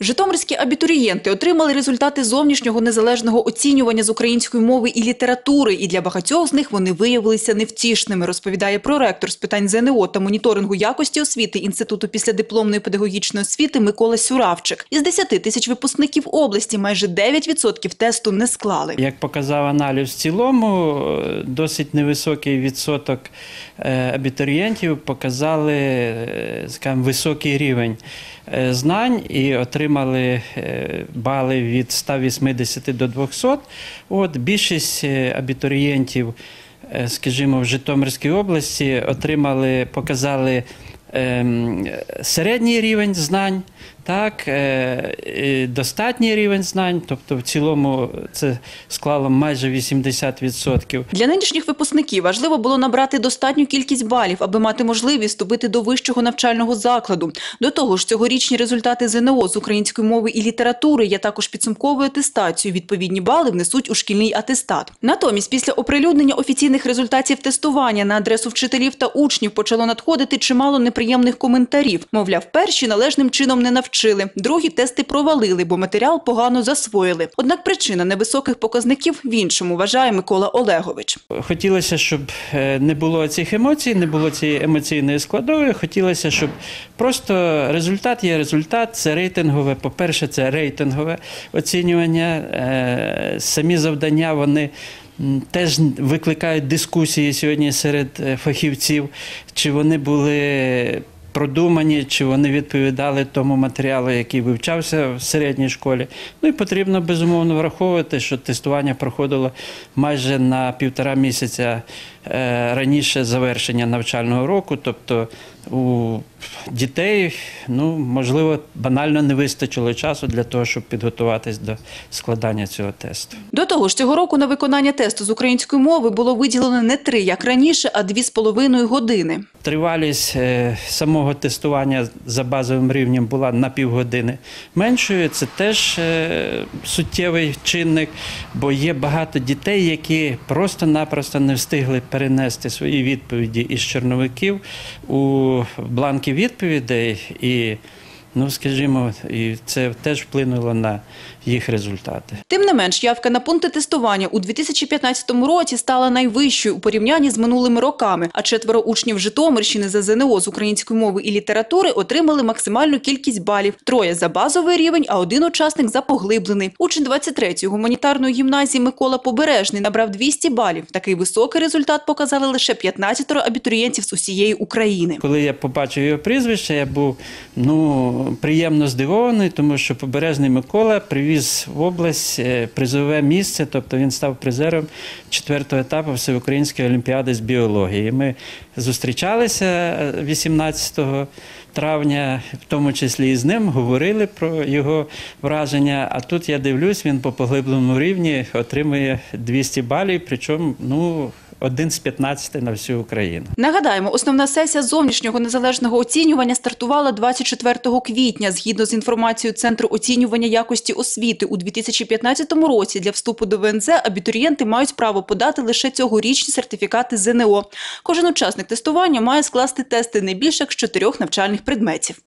Житомирські абітурієнти отримали результати зовнішнього незалежного оцінювання з української мови і літератури, і для багатьох з них вони виявилися невтішними, розповідає проректор з питань ЗНО та моніторингу якості освіти Інституту післядипломної педагогічної освіти Микола Сюравчик. Із 10 тисяч випускників області майже 9% тесту не склали. Як показав аналіз в цілому, досить невисокий відсоток е, абітурієнтів показали е, скажімо, високий рівень е, знань і отримали е, бали від 180 до 200. От, більшість е, абітурієнтів, е, скажімо, в Житомирській області отримали, показали ем, середній рівень знань, так, е, достатній рівень знань, тобто в цілому це склало майже 80%. Для нинішніх випускників важливо було набрати достатню кількість балів, аби мати можливість вступити до вищого навчального закладу. До того ж, цьогорічні результати ЗНО з української мови і літератури є також підсумковою атестацією. Відповідні бали внесуть у шкільний атестат. Натомість, після оприлюднення офіційних результатів тестування на адресу вчителів та учнів почало надходити чимало неприємних коментарів. Мовляв, перші належним чином не навчили, другі тести провалили, бо матеріал погано засвоїли. Однак причина невисоких показників в іншому, вважає Микола Олегович. Хотілося, щоб е, не було цих емоцій, не було цієї емоційної складової. Хотілося, щоб просто результат є результат, це рейтингове. По-перше, це рейтингове оцінювання. Е, Самі завдання вони. Теж викликають дискусії сьогодні серед е, фахівців, чи вони були продумані, чи вони відповідали тому матеріалу, який вивчався в середній школі. Ну і потрібно безумовно враховувати, що тестування проходило майже на півтора місяця раніше завершення навчального року. Тобто у дітей, ну можливо, банально не вистачило часу для того, щоб підготуватись до складання цього тесту. До того ж, цього року на виконання тесту з української мови було виділено не три, як раніше, а дві з половиною години. Тривалість е, самого тестування за базовим рівнем була на півгодини меншою. Це теж е, суттєвий чинник, бо є багато дітей, які просто-напросто не встигли перенести свої відповіді із черновиків у бланки відповідей, і, ну скажімо, і це теж вплинуло на їх результати. Тим не менш, явка на пункти тестування у 2015 році стала найвищою у порівнянні з минулими роками, а четверо учнів Житомирщини за ЗНО з української мови і літератури отримали максимальну кількість балів. Троє за базовий рівень, а один учасник за поглиблений. Учень 23-ї гуманітарної гімназії Микола Побережний набрав 200 балів. Такий високий результат показали лише 15 абітурієнтів з усієї України. Коли я побачив його прізвище, я був ну, приємно здивований, тому що Побережний Микола привіз в область е, призове місце, тобто він став призером четвертого етапу Всеукраїнської олімпіади з біології. Ми зустрічалися е, 18 травня, в тому числі і з ним, говорили про його враження. А тут я дивлюсь, він по поглибленому рівні отримує 200 балів, причому ну, один з 15 на всю Україну. Нагадаємо, основна сесія зовнішнього незалежного оцінювання стартувала 24 квітня. Згідно з інформацією Центру оцінювання якості освіти, у 2015 році для вступу до ВНЗ абітурієнти мають право подати лише цьогорічні сертифікати ЗНО. Кожен учасник тестування має скласти тести не більше як з чотирьох навчальних предметів.